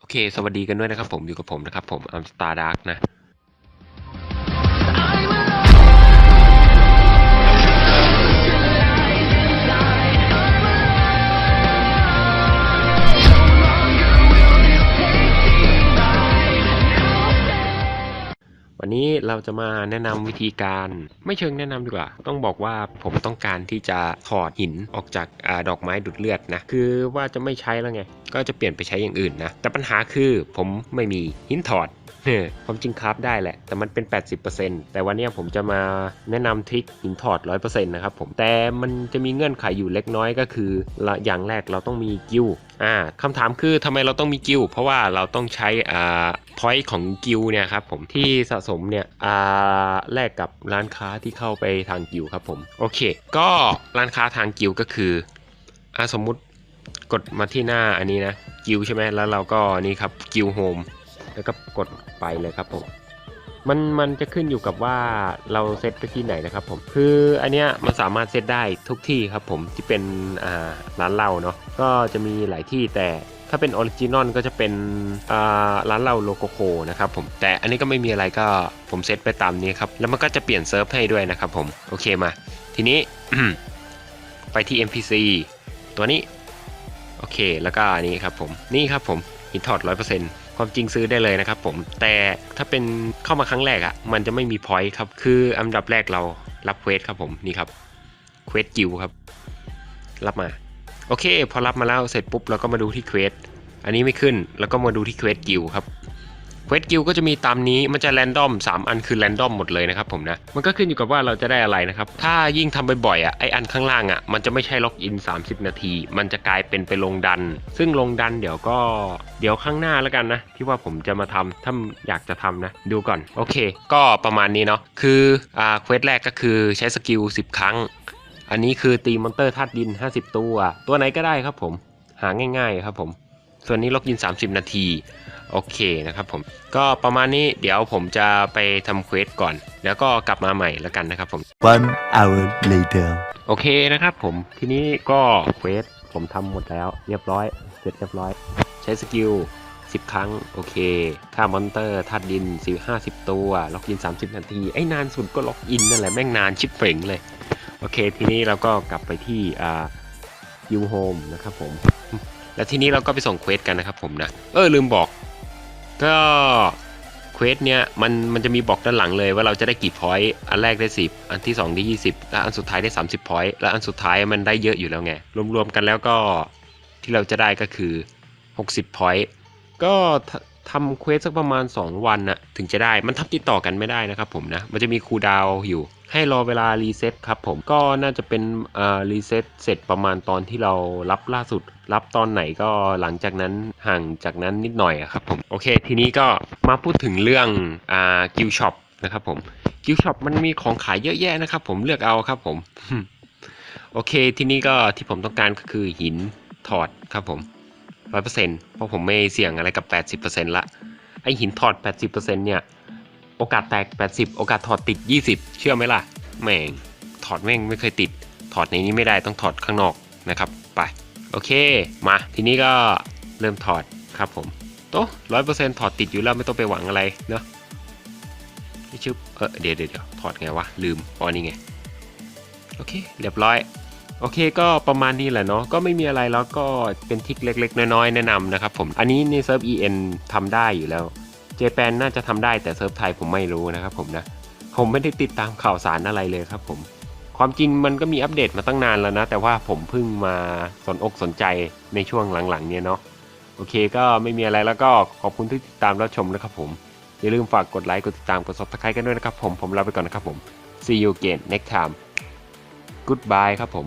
โอเค สวัสดีกันด้วยนะครับผม อยู่กับผมนะครับผมอัมสตาร์ดาร์กนะ วันนี้เราจะมาแนะนำวิธีการไม่เชิงแนะนำดีกว่า ต้องบอกว่าผมต้องการที่จะถอดหินออกจากอาดอกไม้ดูดเลือดนะ คือว่าจะไม่ใช้แล้วไง ก็จะเปลี่ยนไปใช้อย่างอื่นนะ แต่ปัญหาคือผมไม่มีหินถอดเฮ้อความจริงคราฟได้แหละ แต่มันเป็น 80%แต่วันนี้ผมจะมาแนะนำทริคหินถอด 100%นะครับผม แต่มันจะมีเงื่อนไขอยู่เล็กน้อยก็คือละอย่างแรกเราต้องมีกิลด์อ่าคำถามคือทำไมเราต้องมีกิลด์เพราะว่าเราต้องใช้อ่าพอยต์ของกิลด์เนี่ยครับผมที่สะสมเนี่ยอ่าแลกกับร้านค้าที่เข้าไปทางกิลด์ครับผม โอเค ก็ร้านค้าทางกิลด์ก็คืออ่าสมมุติ กดมาที่หน้าอันนี้นะกิลด์ใช่ไหมแล้วเราก็นี่ครับกิลด์โฮมแล้วก็กดไปเลยครับผมมันมันจะขึ้นอยู่กับว่าเราเซตไปที่ไหนนะครับผมคืออันเนี้ยมันสามารถเซตได้ทุกที่ครับผมที่เป็นอ่าร้านเหล้าเนาะก็จะมีหลายที่แต่ถ้าเป็นออริจินอลก็จะเป็นอ่าร้านเหล้าโลโกโคนะครับผมแต่อันนี้ก็ไม่มีอะไรก็ผมเซตไปตามนี้ครับแล้วมันก็จะเปลี่ยนเซิร์ฟให้ด้วยนะครับผมโอเคมา ทีนี้ ไปที่ NPC ตัวนี้ โอเค แล้วก็นี้ครับผมนี่ครับผมหินถอดร้อยเซความจริงซื้อได้เลยนะครับผมแต่ถ้าเป็นเข้ามาครั้งแรกอะ่ะมันจะไม่มีพอยต์ครับคืออันดับแรกเรารับเควสครับผมนี่ครับเควสกิวครับ รับมา โอเค พอรับมาแล้วเสร็จปุ๊บเราก็มาดูที่เควสอันนี้ไม่ขึ้นแล้วก็มาดูที่เควสกิวครับ เควสกิลก็จะมีตามนี้มันจะแรนดอม3 อันคือแรนดอมหมดเลยนะครับผมนะ มันก็ขึ้นอยู่กับว่าเราจะได้อะไรนะครับ ถ้ายิ่งทำบ่อยๆอะไออันข้างล่างอะมันจะไม่ใช่ล็อกอิน 30 นาที มันจะกลายเป็นไปลงดัน ซึ่งลงดันเดี๋ยวก็เดี๋ยวข้างหน้าแล้วกันนะ ที่ว่าผมจะมาทำถ้าอยากจะทำนะ ดูก่อนโอเค ก็ประมาณนี้เนาะคืออ่าเควสแรกก็คือใช้สกิล10 ครั้ง อันนี้คือตีมอนเตอร์ธาตุดิน 50 ตัว ตัวไหนก็ได้ครับผมหาง่าย ๆ ครับผม ส่วนนี้ล็อกอิน 30 นาที โอเคนะครับผม ก็ประมาณนี้เดี๋ยวผมจะไปทำเควสก่อน แล้วก็กลับมาใหม่แล้วกันนะครับผม One hour later. โอเคนะครับผม ทีนี้ก็เควสผมทำหมดแล้ว เรียบร้อย เสร็จเรียบร้อย ใช้สกิล10 ครั้ง โอเคฆ่ามอนเตอร์ธาตุดิน4 50 ตัว ล็อกอิน 30 นาที ไอ้นานสุดก็ล็อกอินนั่นแหละ แม่งนานชิบเป่งเลย โอเค ทีนี้เราก็กลับไปที่อ่ายูโฮมนะครับผม แล้วทีนี้เราก็ไปส่งเควสกันนะครับผมนะ เออลืมบอก ก็เควสเนี้ยมันมันจะมีบอกด้านหลังเลยว่าเราจะได้กี่พอยต์อันแรกได้ 10 อันที่ 2 ได้ 20 และอันสุดท้ายได้ 30พอยต์และอันสุดท้ายมันได้เยอะอยู่แล้วไง รวมๆกันแล้วก็ที่เราจะได้ก็คือ 60พอยต์ก็ ทำเควสสักประมาณ 2 วันน่ะถึงจะได้มันทำติดต่อกันไม่ได้นะครับผมนะ มันจะมีคูลดาวอยู่ ให้รอเวลารีเซ็ตครับผมก็น่าจะเป็นรีเซ็ตเสร็จประมาณตอนที่เรารับล่าสุด รับตอนไหนก็หลังจากนั้นห่างจากนั้นนิดหน่อยครับผมโอเค ทีนี้ก็มาพูดถึงเรื่องกิลช็อปนะครับผมกิลช็อปมันมีของขายเยอะแยะนะครับผมเลือกเอาครับผมโอเค ทีนี้ก็ที่ผมต้องการก็คือหินถอดครับผม ร้อยเปอร์เซ็นต์เพราะผมไม่เสี่ยงอะไรกับแปดสิบเปอร์เซ็นต์ละไอหินถอดแปดสิบเปอร์เซ็นต์เนี่ย โอกาสแตก80โอกาสถอดติด20เชื่อไหมล่ะ แม่ง ถอดแม่งไม่เคยติด ถอดในนี้ไม่ได้ต้องถอดข้างนอกนะครับ ไป โอเค มา ทีนี้ก็เริ่มถอดครับผม โต๊ะร้อยเปอร์เซ็นต์ถอดติดอยู่แล้วไม่ต้องไปหวังอะไรเนาะนี่ชึบเออเดี๋ยวเดี๋ยวเดี๋ยวถอดไงวะ ลืมอ๋อนี่ไง โอเค เรียบร้อย โอเคก็ประมาณนี้แหละเนาะก็ไม่มีอะไรแล้วก็เป็นทิกเล็ก ๆ น้อยๆแนะนำนะครับผมอันนี้ในเซิร์ฟ EN ทำได้อยู่แล้วเจแปนน่าจะทำได้แต่เซิร์ฟไทยผมไม่รู้นะครับผมนะผมไม่ได้ติดตามข่าวสารอะไรเลยครับผม ความจริงมันก็มีอัปเดตมาตั้งนานแล้วนะ แต่ว่าผมเพิ่งมาสนอกสนใจในช่วงหลังๆ เนี่ยเนาะโอเคก็ไม่มีอะไรแล้วก็ขอบคุณที่ติดตามรับชมนะครับผม อย่าลืมฝากกดไลค์กดติดตามกด subscribe กันด้วยนะครับผมผมลาไปก่อนนะครับผม see you again next time goodbye ครับผม